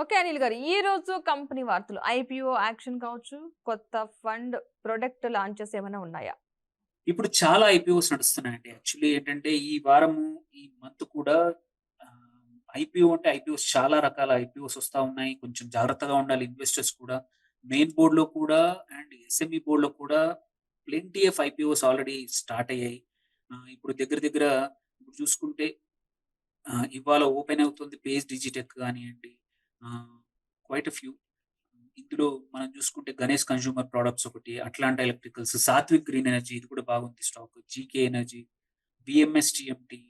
Okay Anil గారు. ఈ రోజు కంపెనీ వార్తలు. ఐపీఓ యాక్షన్ కావచ్చు కొత్త ఫండ్ ప్రొడక్ట్ లాంచెస్ ఏమైనా ఉన్నాయా? ఇప్పుడు చాలా ఐపీఓస్ నడుస్తున్నాయండి. యాక్చువల్లీ ఏంటంటే ఈ వారము ఈ మంత్ కూడా ఐపీఓ అంటే ఐపీఓస్ చాలా రకాల ఐపీఓస్ వస్తా ఉన్నాయి. కొంచెం జాగ్రత్తగా ఉండాలి ఇన్వెస్టర్స్ కూడా. మెయిన్ బోర్డ్లో కూడా అండ్ ఎస్ఎంఈ బోర్డ్లో కూడా plenty of IPOs already start అయ్యాయి. ఇప్పుడు దగ్గర దగ్గర ఇప్పుడు చూసుకుంటే ఇవాళ ఓపెన్ అవుతుంది పేజ్ డిజిటెక్ కానివ్వండి క్వైట్ అ ఫ్యూ ఇందులో మనం చూసుకుంటే గణేష్ కన్స్యూమర్ ప్రొడక్ట్స్ ఒకటి Atlanta electricals Satvik green energy ఇది కూడా బాగుంది stock GK energy BMS TMT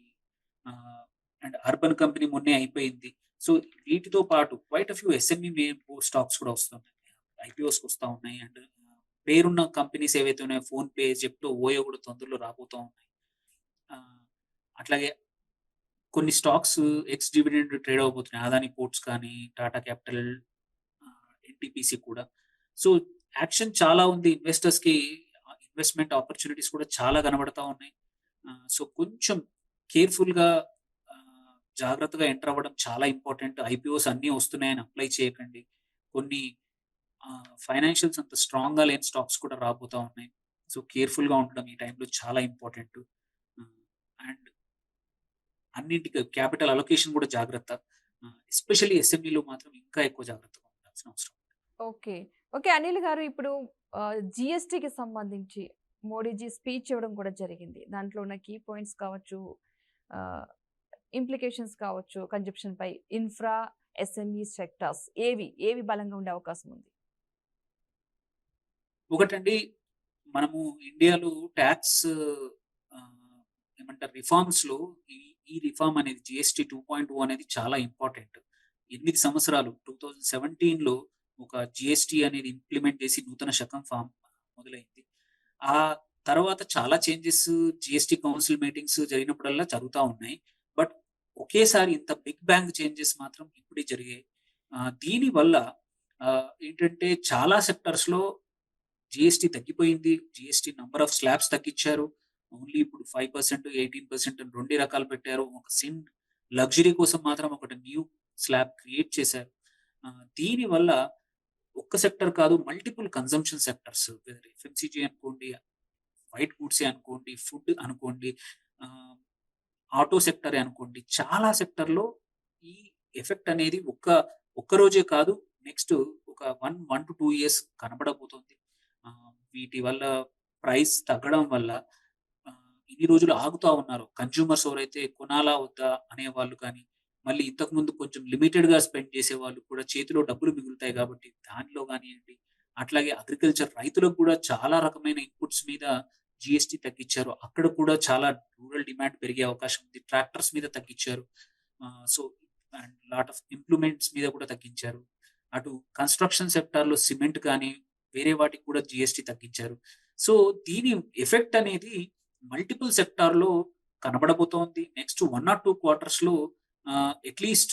and urban company మొన్నే అయిపోయింది. సో వీటితో పాటు quite a few SME stocks కూడా వస్తున్నాయి. ఐపీఓస్కి వస్తూ ఉన్నాయి అండ్ పేరున్న కంపెనీస్ ఏవైతే ఉన్నాయో ఫోన్ పే చెప్తూ ఓయో కూడా తొందరలో రాబోతూ ఉన్నాయి. ఆ, అట్లాగే కొన్ని స్టాక్స్ ఎక్స్ డివిడెండ్ ట్రేడ్ అవబోతున్నాయి అదాని పోర్ట్స్ కానీ టాటా క్యాపిటల్ ఎన్టీపీసీ కూడా. సో యాక్షన్ చాలా ఉంది. ఇన్వెస్టర్స్కి ఇన్వెస్ట్మెంట్ ఆపర్చునిటీస్ కూడా చాలా కనబడతా ఉన్నాయి. సో కొంచెం కేర్ఫుల్గా జాగ్రత్తగా ఎంటర్ అవ్వడం చాలా ఇంపార్టెంట్. ఐపీఓస్ అన్నీ వస్తున్నాయని అప్లై చేయకండి. కొన్ని ఫైనాన్షియల్స్ అంత స్ట్రాంగ్గా లేని స్టాక్స్ కూడా రాబోతా ఉన్నాయి. సో కేర్ఫుల్గా ఉండడం ఈ టైంలో చాలా ఇంపార్టెంట్. అండ్ అన్నింటికి క్యాపిటల్ అలొకేషన్ కూడా జాగ్రత్త. ఎస్పెషల్లీ ఎస్ఎంఈలో మాత్రం ఇంకా ఎక్కువ జాగ్రత్తగా ఉండాల్సిన అవసరం. ఓకే. ఓకే అనిల్ గారు ఇప్పుడు జిఎస్టికి సంబంధించి మోడీజీ స్పీచ్ ఇవ్వడం కూడా జరిగింది. దాంట్లో ఉన్న కీ పాయింట్స్ కావచ్చు ఇంప్లికేషన్స్ కావచ్చు కన్జప్షన్ పై ఇన్ఫ్రా ఎస్ఎంఈ సెక్టార్స్ ఏవి ఏవి బలంగా ఉండే అవకాశం ఉంది? ఒకటండి మనము ఇండియాలో ట్యాక్స్ ఏమంటారు రిఫార్మ్స్లో ఈ ఈ రిఫార్మ్ అనేది జిఎస్టీ టూ పాయింట్ అనేది చాలా ఇంపార్టెంట్ ఎనిమిది సంవత్సరాలు టూ థౌజండ్ సెవెంటీన్లో ఒక జిఎస్టీ అనేది ఇంప్లిమెంట్ చేసి నూతన శకం ఫామ్ మొదలైంది. ఆ తర్వాత చాలా చేంజెస్ జిఎస్టీ కౌన్సిల్ మీటింగ్స్ జరిగినప్పుడల్లా జరుగుతూ ఉన్నాయి. బట్ ఒకేసారి ఇంత బిగ్ బ్యాంగ్ చేంజెస్ మాత్రం ఇప్పుడే జరిగాయి. దీనివల్ల దీని వల్ల ఏంటంటే చాలా సెక్టర్స్లో జిఎస్టీ తగ్గిపోయింది. జిఎస్టీ నంబర్ ఆఫ్ స్లాబ్స్ తగ్గించారు. ఓన్లీ ఇప్పుడు ఫైవ్ పర్సెంట్ ఎయిటీన్ పర్సెంట్ రెండు రకాలు పెట్టారు. ఒక సిన్ లగ్జరీ కోసం మాత్రం ఒకటి న్యూ స్లాబ్ క్రియేట్ చేశారు. దీని వల్ల ఒక్క సెక్టర్ కాదు మల్టిపుల్ కన్సంప్షన్ సెక్టర్స్ ఎఫ్ఎంసీజీ అనుకోండి వైట్ గూడ్సే అనుకోండి ఫుడ్ అనుకోండి ఆటో సెక్టర్ అనుకోండి చాలా సెక్టర్లో ఈ ఎఫెక్ట్ అనేది ఒక్క ఒక్క రోజే కాదు నెక్స్ట్ ఒక one one to two years కనబడబోతుంది. వీటి వల్ల ప్రైస్ తగ్గడం వల్ల ఇన్ని రోజులు ఆగుతా ఉన్నారు. కన్జ్యూమర్స్ ఎవరైతే కొనాలా వద్దా అనే వాళ్ళు కానీ మళ్ళీ ఇంతకు ముందు కొంచెం లిమిటెడ్గా స్పెండ్ చేసే వాళ్ళు కూడా చేతిలో డబ్బులు మిగులుతాయి కాబట్టి దానిలో కానివ్వండి అట్లాగే అగ్రికల్చర్ రైతులకు కూడా చాలా రకమైన ఇన్పుట్స్ మీద జిఎస్టీ తగ్గించారు. అక్కడ కూడా చాలా రూరల్ డిమాండ్ పెరిగే అవకాశం ఉంది. ట్రాక్టర్స్ మీద తగ్గించారు. So and lot of implements మీద కూడా తగ్గించారు. అటు కన్స్ట్రక్షన్ సెక్టార్లో సిమెంట్ కానీ వేరే వాటికి కూడా జిఎస్టీ తగ్గించారు. సో దీని ఎఫెక్ట్ అనేది మల్టిపుల్ సెక్టార్లో కనబడబోతోంది. నెక్స్ట్ వన్ ఆర్ టూ క్వార్టర్స్లో అట్లీస్ట్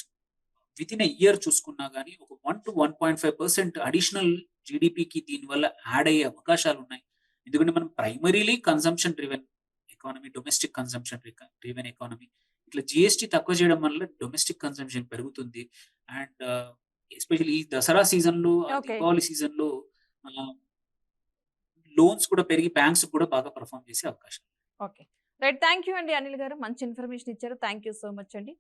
విత్ ఇన్ ఇయర్ చూసుకున్నా కానీ ఒక one to one point five percent additional జీడిపికి దీనివల్ల యాడ్ అయ్యే అవకాశాలు ఉన్నాయి ఎందుకంటే మనం primarily consumption driven economy domestic consumption driven economy ఇట్లా జిఎస్టీ తక్కువ చేయడం వల్ల డొమెస్టిక్ కన్సంప్షన్ పెరుగుతుంది. అండ్ ఎస్పెషల్లీ ఈ దసరా సీజన్లో. దీపావళి సీజన్లో లోన్స్ కూడా పెరిగి బ్యాంక్స్ కూడా బాగా పర్ఫామ్ చేసే అవకాశం. ఓకే. రైట్ థ్యాంక్ యూ అండి అనిల్ గారు. మంచి ఇన్ఫర్మేషన్ ఇచ్చారు. థ్యాంక్ యూ సో మచ్ అండి.